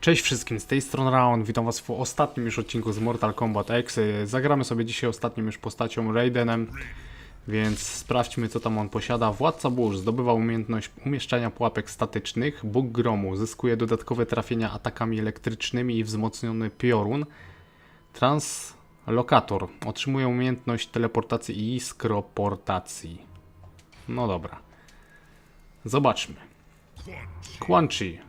Cześć wszystkim, z tej strony Raon, witam was w ostatnim już odcinku z Mortal Kombat X. Zagramy sobie dzisiaj ostatnią już postacią Raidenem, więc sprawdźmy co tam on posiada. Władca Burz zdobywa umiejętność umieszczania pułapek statycznych, Bóg Gromu zyskuje dodatkowe trafienia atakami elektrycznymi i wzmocniony piorun. Translokator otrzymuje umiejętność teleportacji i skroportacji. No dobra. Zobaczmy. Quan Chi.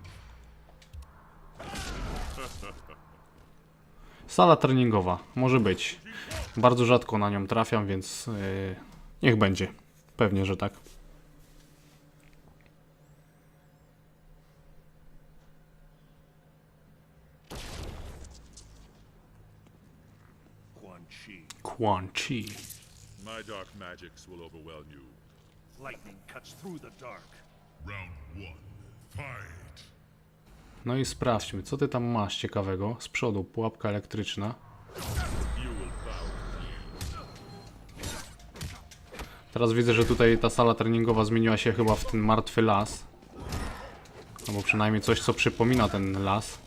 Sala treningowa, może być. Bardzo rzadko na nią trafiam, więc yy, niech będzie. Pewnie, że tak. Quan Chi. My dark magics will overwhelm you. Lightning cuts through the dark. Round one. No i sprawdźmy, co ty tam masz ciekawego. Z przodu pułapka elektryczna. Teraz widzę, że tutaj ta sala treningowa zmieniła się chyba w ten martwy las. Albo przynajmniej coś, co przypomina ten las.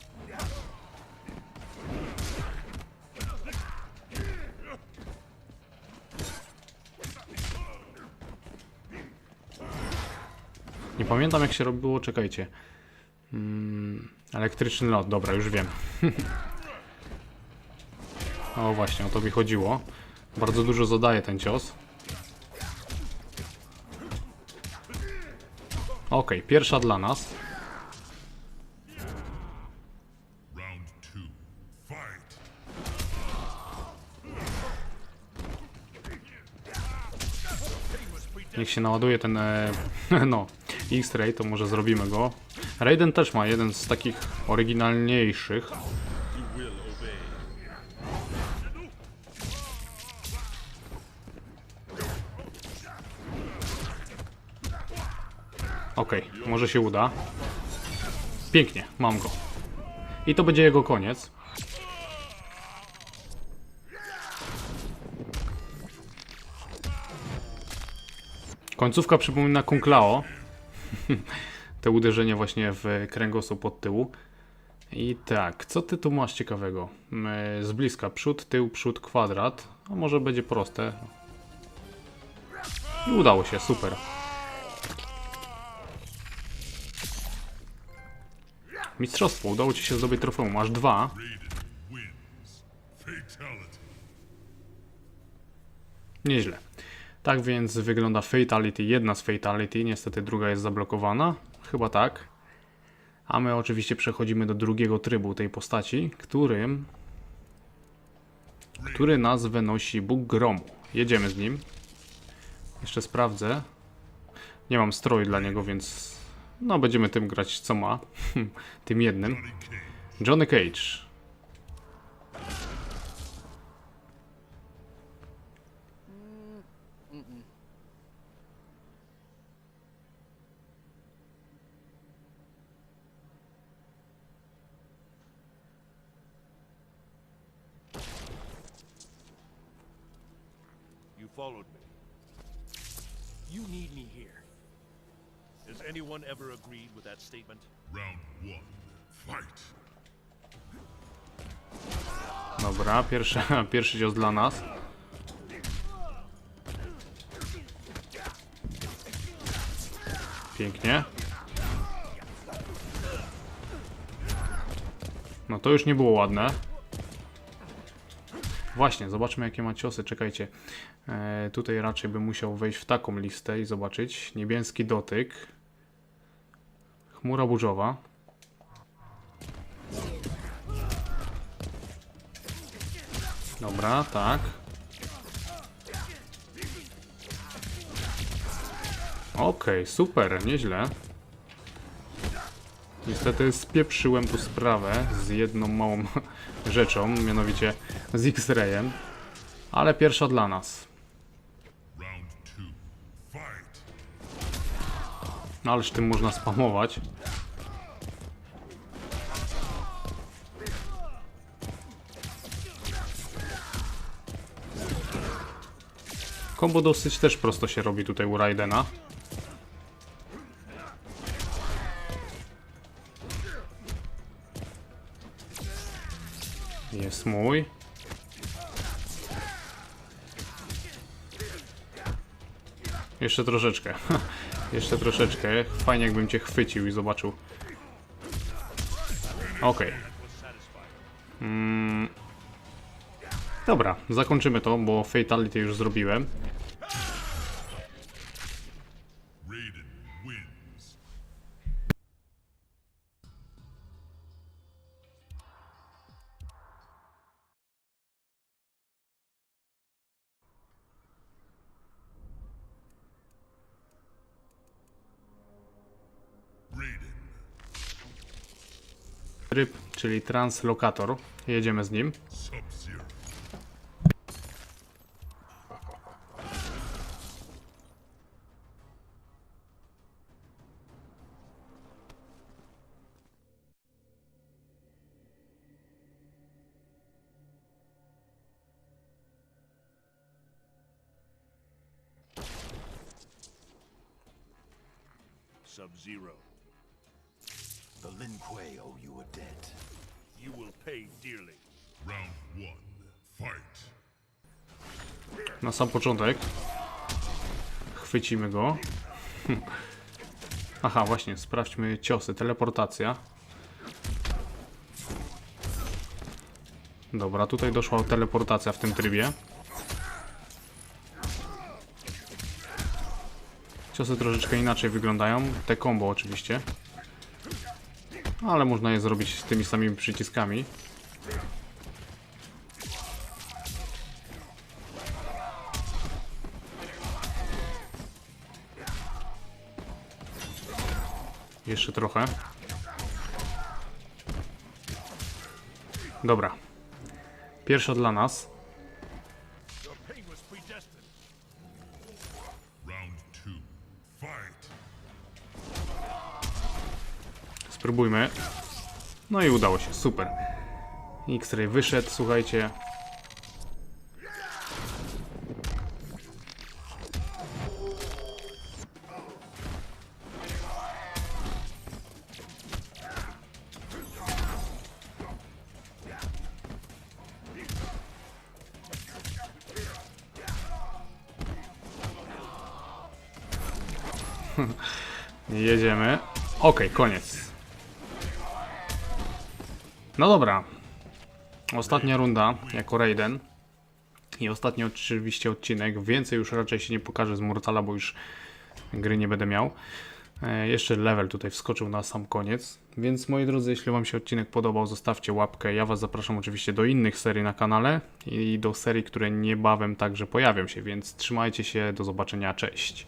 Nie pamiętam jak się robiło, czekajcie. Mm, elektryczny lot, dobra, już wiem. o właśnie, o to mi chodziło. Bardzo dużo zadaje ten cios. Okej, pierwsza dla nas. Niech się naładuje ten, e, no, X-Ray, to może zrobimy go. Raiden też ma jeden z takich oryginalniejszych. Okej, może się uda. Pięknie, mam go. I to będzie jego koniec. Końcówka przypomina Kung Lao. Te uderzenie właśnie w kręgosłup pod tyłu. I tak, co ty tu masz ciekawego? Mm, Z bliska przód, tył, przód, kwadrat. A może będzie proste. I udało się, super. Mistrzostwo, udało ci się zdobyć trofeum. Masz dwa. Nieźle. Tak więc wygląda Fatality, jedna z Fatality, niestety druga jest zablokowana, chyba tak. A my oczywiście przechodzimy do drugiego trybu tej postaci, którym... Który nazwę nosi Bóg Gromu. Jedziemy z nim. Jeszcze sprawdzę. Nie mam stroju dla niego, więc... No, będziemy tym grać co ma. tym jednym. Johnny Cage. Followed me. You need me here. Has anyone ever agreed with that statement? Round one, fight. Dobra, pierwszy, pierwszy cios dla nas. Pięknie. No to już nie było ładne. Właśnie, zobaczmy jakie ma ciosy, czekajcie. E, tutaj raczej bym musiał wejść w taką listę i zobaczyć. Niebieski dotyk. Chmura burzowa. Dobra, tak. Okej, super, nieźle. Niestety spieprzyłem tu sprawę z jedną małą rzeczą, mianowicie z X-Rayem. Ale pierwsza dla nas. No ależ tym można spamować. Kombo dosyć też prosto się robi tutaj u Raidena. Jest mój. Jeszcze troszeczkę. Jeszcze troszeczkę. Fajnie jakbym cię chwycił i zobaczył. Okej. Mm. Dobra, zakończymy to, bo Fatality już zrobiłem. Tryb, czyli translokator. Jedziemy z nim. Sub-Zero. The Lin Kuei owe you a debt. You will pay dearly. Round one. Fight. Na sam początek. Chwycimy go. Aha, właśnie, sprawdźmy ciosy. Teleportacja. Dobra, tutaj doszła teleportacja w tym trybie. Ciosy troszeczkę inaczej wyglądają. Te combo oczywiście. Ale można je zrobić z tymi samymi przyciskami. Jeszcze trochę. Dobra. Pierwsza dla nas. Round two. Fight. Spróbujmy. No i udało się, super. X-Ray wyszedł, słuchajcie. Jedziemy. Okej, koniec. No dobra. Ostatnia runda jako Raiden. I ostatni oczywiście odcinek. Więcej już raczej się nie pokaże z Mortala, bo już gry nie będę miał. E, jeszcze level tutaj wskoczył na sam koniec. Więc moi drodzy, jeśli Wam się odcinek podobał, zostawcie łapkę. Ja Was zapraszam oczywiście do innych serii na kanale i do serii, które niebawem także pojawią się, więc trzymajcie się, do zobaczenia, cześć.